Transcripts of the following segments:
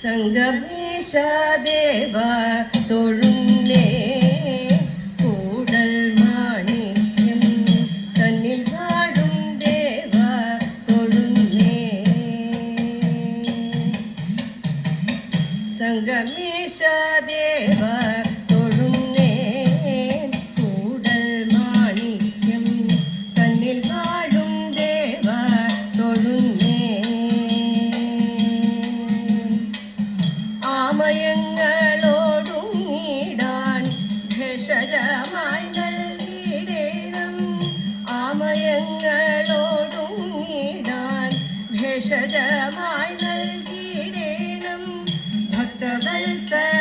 സംഗമേശദേവ തൊഴുന്നേ കൂടൽ മാണിക്യം തന്നിൽ വാഴും ദേവ തൊഴുന്നേ സംഗമേശദേവ തൊഴുന്നേ കൂടൽ മാണിക്യം തന്നിൽ വാ said.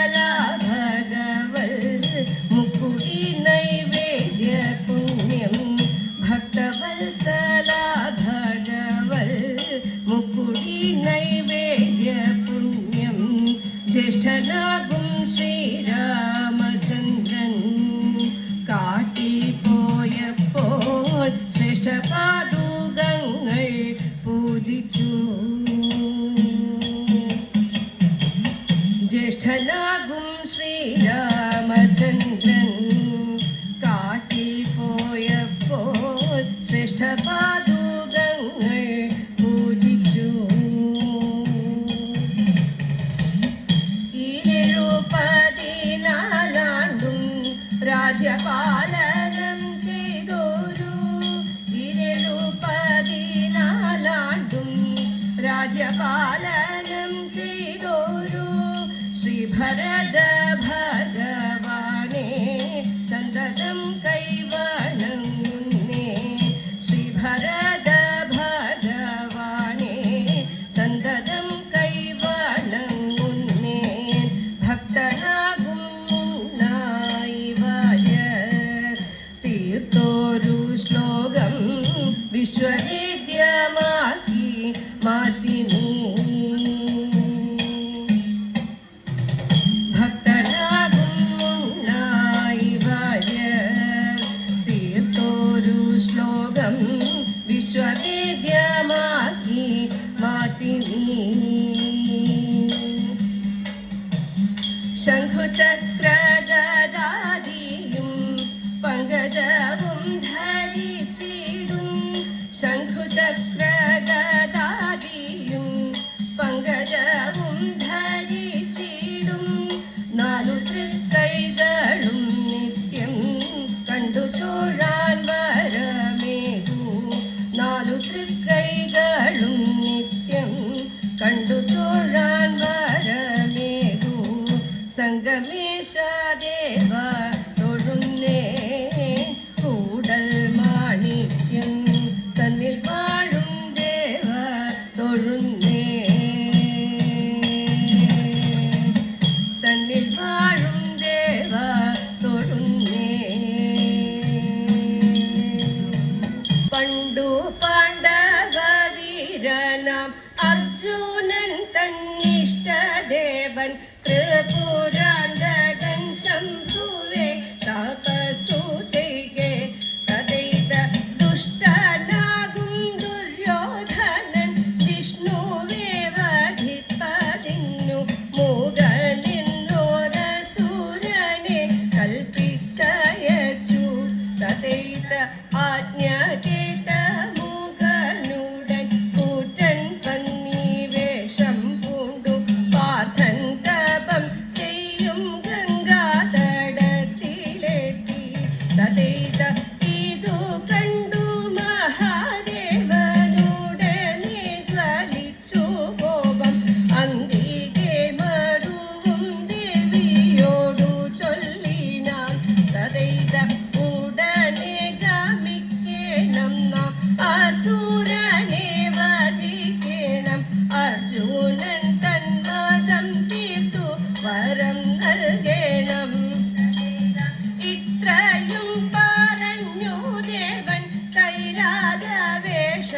ത്രിപുരാന്ത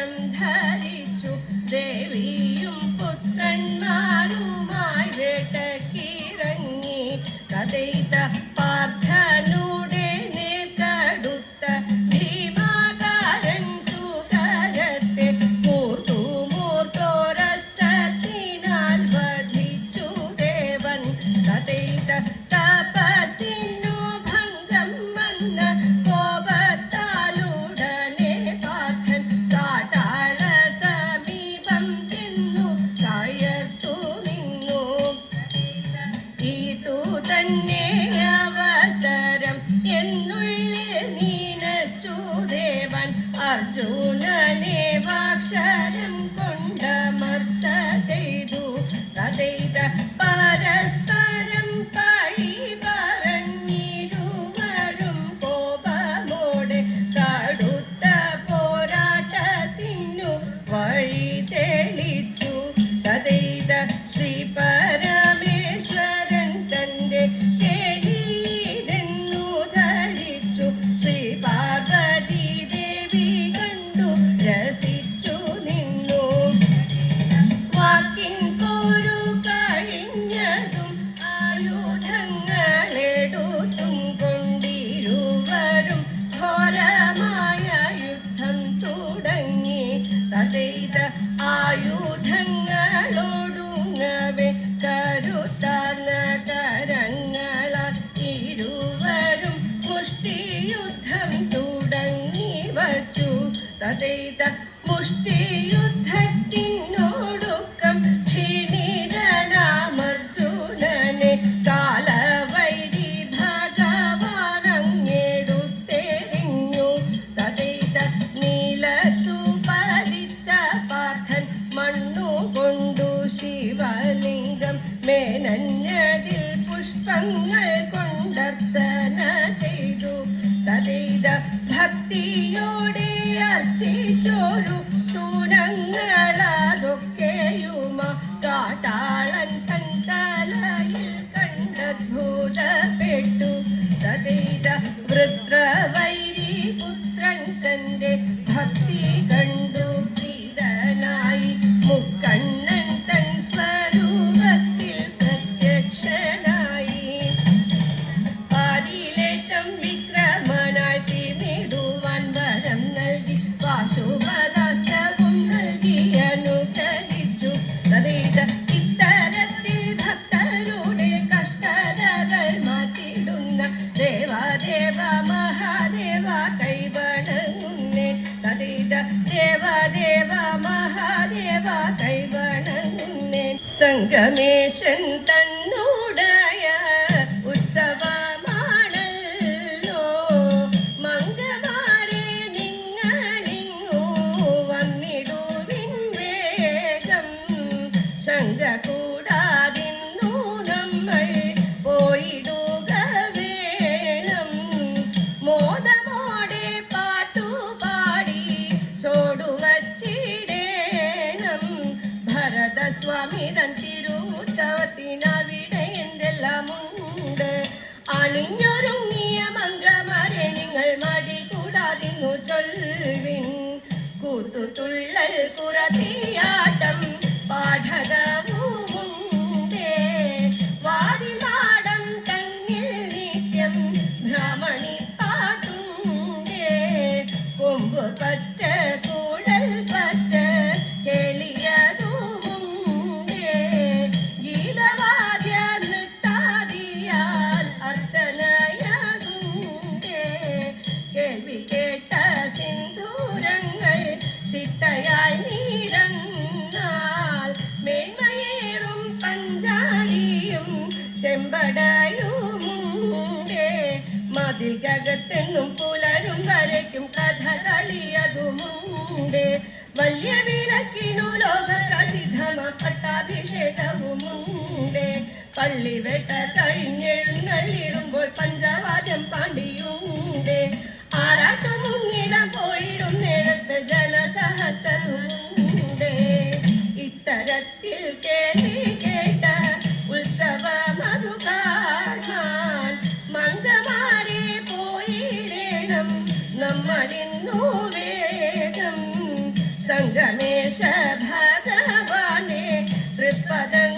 and hand. கண்கள் புறத்தியார் മഴയായി നീരന്നാൽ മേന്മയേറും പഞ്ചാരിയും ചെമ്പടയുമുണ്ടേ മതികകത്തെങ്ങും പുലരും വരയ്ക്കും കഥ കളിയതുമുണ്ടേ വലിയ വിളക്കിനു ലോക പ്രസിദ്ധമ പട്ടാഭിഷേകവുമുണ്ടേ കഴിഞ്ഞെഴുന്നള്ളിടുമ്പോൾ but then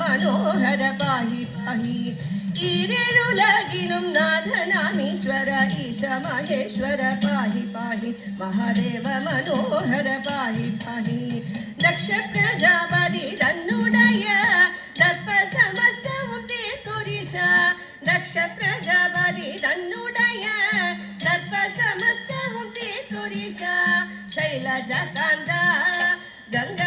మనోహர பாகி பாகி ஈரருலகிலும் நாதநாமீஸ்வர ஈச மகேஸ்வர பாகி பாகி மகாதேவ மனோகர பாகி பாகி தக்ஷ பிரஜாபதி தன்னுடைய தத்ப சமஸ்தவும் தீர்க்குரிச தக்ஷ பிரஜாபதி தன்னுடைய தத்ப சமஸ்தவும் தீர்க்குரிச சைலஜகாந்தா கங்க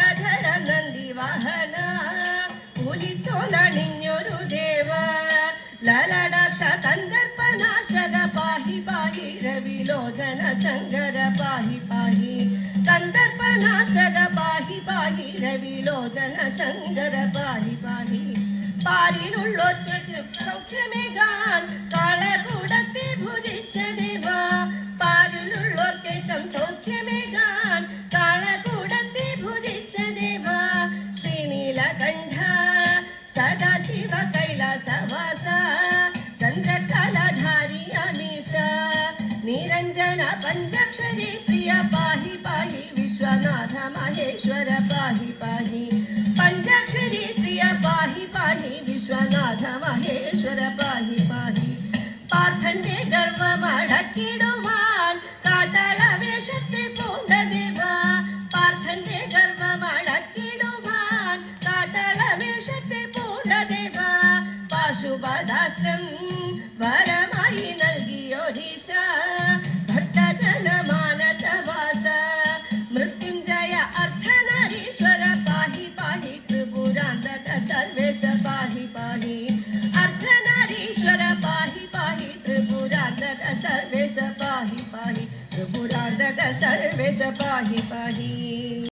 विनाशक पाहि पाहि रविलोचन शङ्कर पाहि पाहि पारिनुल्लोच्य सौख्यमे ಧಕ್ಕಿಡು